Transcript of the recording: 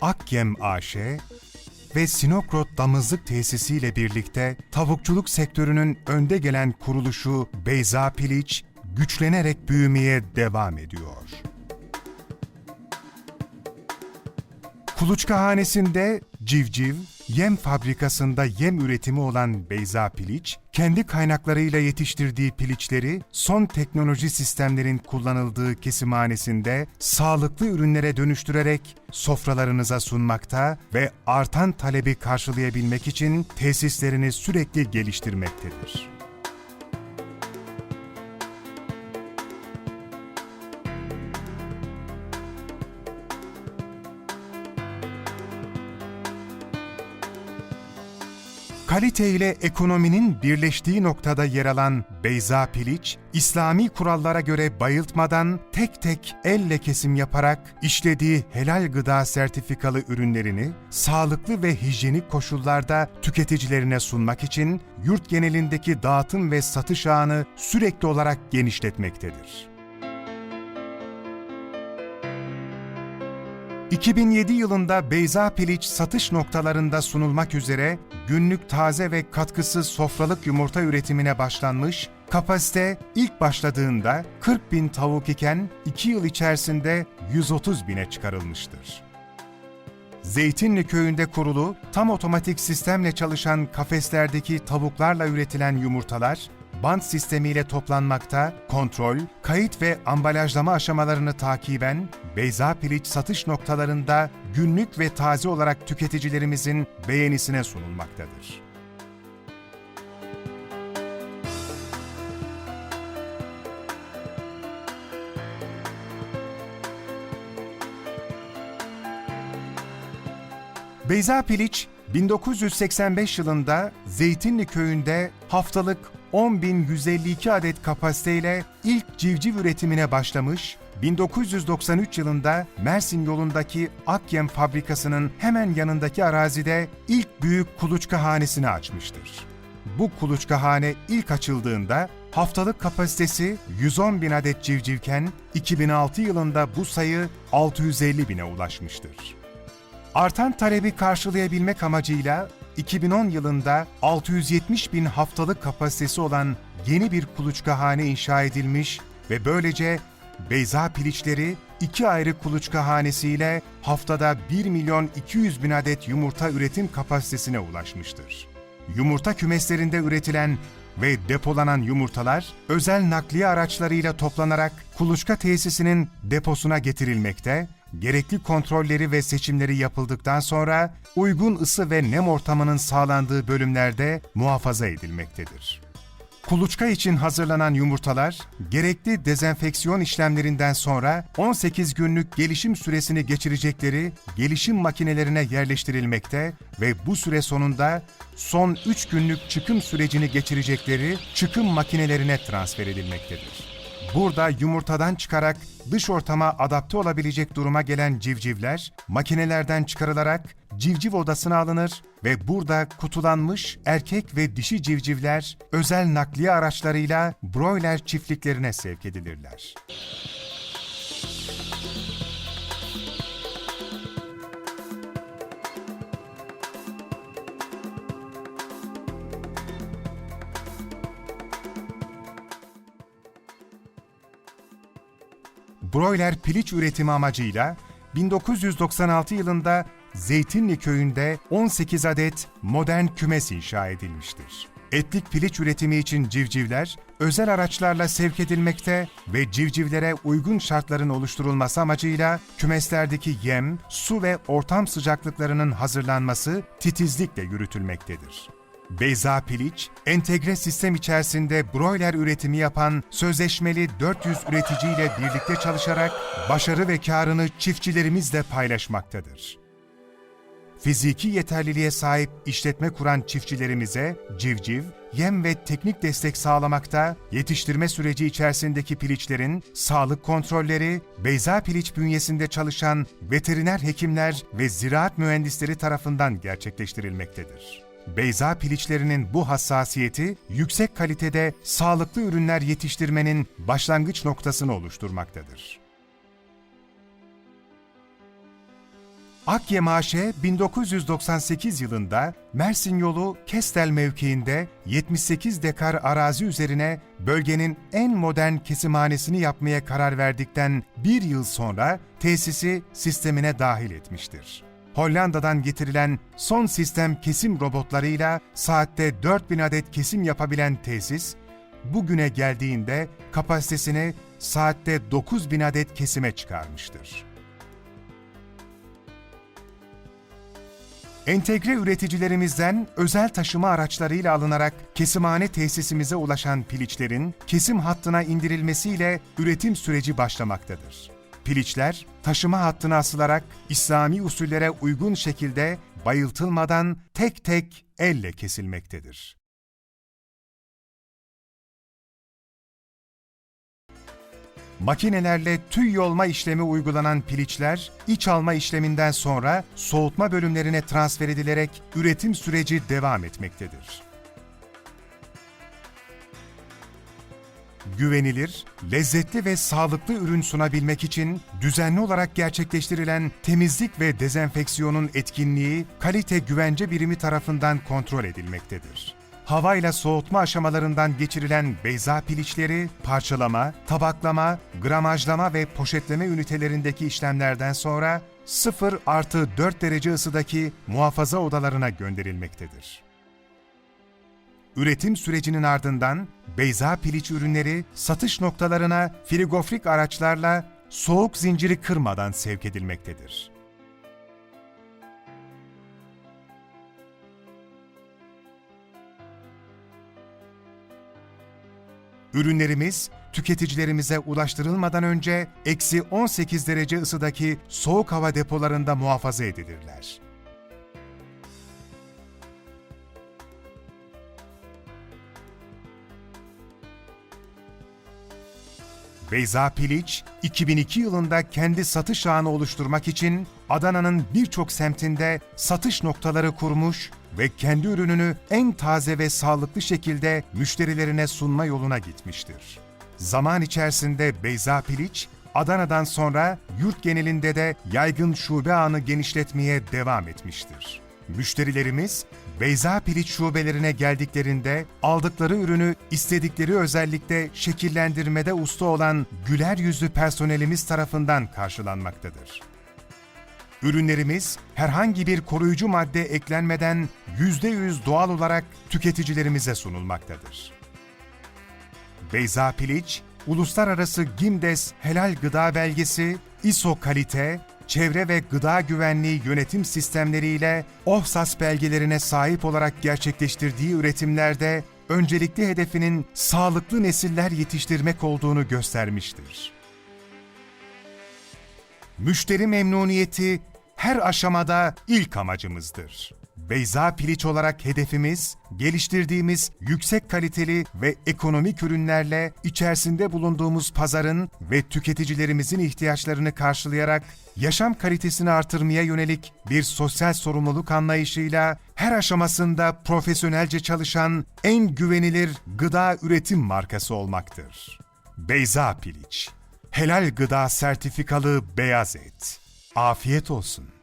Akyem AŞ ve Sinokrot Damızlık Tesisi ile birlikte tavukçuluk sektörünün önde gelen kuruluşu Beyza Piliç güçlenerek büyümeye devam ediyor. Kuluçkahanesinde civciv, yem fabrikasında yem üretimi olan Beyza Piliç, kendi kaynaklarıyla yetiştirdiği piliçleri son teknoloji sistemlerin kullanıldığı kesimhanesinde sağlıklı ürünlere dönüştürerek sofralarınıza sunmakta ve artan talebi karşılayabilmek için tesislerini sürekli geliştirmektedir. Kalite ile ekonominin birleştiği noktada yer alan Beyza Piliç, İslami kurallara göre bayıltmadan tek tek elle kesim yaparak işlediği helal gıda sertifikalı ürünlerini sağlıklı ve hijyenik koşullarda tüketicilerine sunmak için yurt genelindeki dağıtım ve satış ağını sürekli olarak genişletmektedir. 2007 yılında Beyza Piliç satış noktalarında sunulmak üzere günlük taze ve katkısız sofralık yumurta üretimine başlanmış, kapasite ilk başladığında 40 bin tavuk iken 2 yıl içerisinde 130 bine çıkarılmıştır. Zeytinli köyünde kurulu, tam otomatik sistemle çalışan kafeslerdeki tavuklarla üretilen yumurtalar, bant sistemiyle toplanmakta, kontrol, kayıt ve ambalajlama aşamalarını takiben Beyza Piliç satış noktalarında günlük ve taze olarak tüketicilerimizin beğenisine sunulmaktadır. Beyza Piliç, 1985 yılında Zeytinli köyünde haftalık 10.152 adet kapasiteyle ilk civciv üretimine başlamış, 1993 yılında Mersin yolundaki Akyem fabrikasının hemen yanındaki arazide ilk büyük kuluçkahanesini açmıştır. Bu kuluçkahane ilk açıldığında haftalık kapasitesi 110 bin adet civcivken 2006 yılında bu sayı 650 bine ulaşmıştır. Artan talebi karşılayabilmek amacıyla 2010 yılında 670 bin haftalık kapasitesi olan yeni bir kuluçkahane inşa edilmiş ve böylece Beyza piliçleri iki ayrı kuluçkahanesiyle haftada 1 milyon 200 bin adet yumurta üretim kapasitesine ulaşmıştır. Yumurta kümeslerinde üretilen ve depolanan yumurtalar özel nakliye araçlarıyla toplanarak kuluçka tesisinin deposuna getirilmekte, gerekli kontrolleri ve seçimleri yapıldıktan sonra uygun ısı ve nem ortamının sağlandığı bölümlerde muhafaza edilmektedir. Kuluçka için hazırlanan yumurtalar, gerekli dezenfeksiyon işlemlerinden sonra 18 günlük gelişim süresini geçirecekleri gelişim makinelerine yerleştirilmekte ve bu süre sonunda son 3 günlük çıkım sürecini geçirecekleri çıkım makinelerine transfer edilmektedir. Burada yumurtadan çıkarak dış ortama adapte olabilecek duruma gelen civcivler makinelerden çıkarılarak civciv odasına alınır ve burada kutulanmış erkek ve dişi civcivler özel nakliye araçlarıyla broiler çiftliklerine sevk edilirler. broiler piliç üretimi amacıyla 1996 yılında Zeytinli köyünde 18 adet modern kümes inşa edilmiştir. Etlik piliç üretimi için civcivler özel araçlarla sevk edilmekte ve civcivlere uygun şartların oluşturulması amacıyla kümeslerdeki yem, su ve ortam sıcaklıklarının hazırlanması titizlikle yürütülmektedir. Beyza Piliç, entegre sistem içerisinde broiler üretimi yapan sözleşmeli 400 üreticiyle birlikte çalışarak başarı ve karını çiftçilerimizle paylaşmaktadır. Fiziki yeterliliğe sahip işletme kuran çiftçilerimize civciv, yem ve teknik destek sağlamakta, yetiştirme süreci içerisindeki piliçlerin sağlık kontrolleri, Beyza Piliç bünyesinde çalışan veteriner hekimler ve ziraat mühendisleri tarafından gerçekleştirilmektedir. Beyza piliçlerinin bu hassasiyeti yüksek kalitede sağlıklı ürünler yetiştirmenin başlangıç noktasını oluşturmaktadır. Akyemaşe 1998 yılında Mersin yolu Kestel mevkiinde 78 dekar arazi üzerine bölgenin en modern kesimhanesini yapmaya karar verdikten bir yıl sonra tesisi sistemine dahil etmiştir. Hollanda'dan getirilen son sistem kesim robotlarıyla saatte 4000 adet kesim yapabilen tesis, bugüne geldiğinde kapasitesini saatte 9000 adet kesime çıkarmıştır. Entegre üreticilerimizden özel taşıma araçlarıyla alınarak kesimhane tesisimize ulaşan piliçlerin kesim hattına indirilmesiyle üretim süreci başlamaktadır. Piliçler taşıma hattına asılarak İslami usullere uygun şekilde bayıltılmadan tek tek elle kesilmektedir. Makinelerle tüy yolma işlemi uygulanan piliçler, iç alma işleminden sonra soğutma bölümlerine transfer edilerek üretim süreci devam etmektedir. Güvenilir, lezzetli ve sağlıklı ürün sunabilmek için düzenli olarak gerçekleştirilen temizlik ve dezenfeksiyonun etkinliği kalite güvence birimi tarafından kontrol edilmektedir havayla soğutma aşamalarından geçirilen beyza piliçleri parçalama, tabaklama, gramajlama ve poşetleme ünitelerindeki işlemlerden sonra 0 artı 4 derece ısıdaki muhafaza odalarına gönderilmektedir. Üretim sürecinin ardından beyza piliç ürünleri satış noktalarına frigofrik araçlarla soğuk zinciri kırmadan sevk edilmektedir. Ürünlerimiz tüketicilerimize ulaştırılmadan önce eksi 18 derece ısıdaki soğuk hava depolarında muhafaza edilirler. Beyza Piliç, 2002 yılında kendi satış ağını oluşturmak için Adana'nın birçok semtinde satış noktaları kurmuş ve kendi ürününü en taze ve sağlıklı şekilde müşterilerine sunma yoluna gitmiştir. Zaman içerisinde Beyza Piliç, Adana'dan sonra yurt genelinde de yaygın şube ağını genişletmeye devam etmiştir. Müşterilerimiz Beyza Piliç şubelerine geldiklerinde aldıkları ürünü istedikleri özellikle şekillendirmede usta olan güler yüzlü personelimiz tarafından karşılanmaktadır. Ürünlerimiz herhangi bir koruyucu madde eklenmeden %100 doğal olarak tüketicilerimize sunulmaktadır. Beyza Piliç, Uluslararası Gimdes Helal Gıda Belgesi, ISO kalite, çevre ve gıda güvenliği yönetim sistemleriyle OHSAS belgelerine sahip olarak gerçekleştirdiği üretimlerde öncelikli hedefinin sağlıklı nesiller yetiştirmek olduğunu göstermiştir. Müşteri memnuniyeti her aşamada ilk amacımızdır. Beyza Piliç olarak hedefimiz, geliştirdiğimiz yüksek kaliteli ve ekonomik ürünlerle içerisinde bulunduğumuz pazarın ve tüketicilerimizin ihtiyaçlarını karşılayarak yaşam kalitesini artırmaya yönelik bir sosyal sorumluluk anlayışıyla her aşamasında profesyonelce çalışan en güvenilir gıda üretim markası olmaktır. Beyza Piliç, helal gıda sertifikalı beyaz et. Afiyet olsun.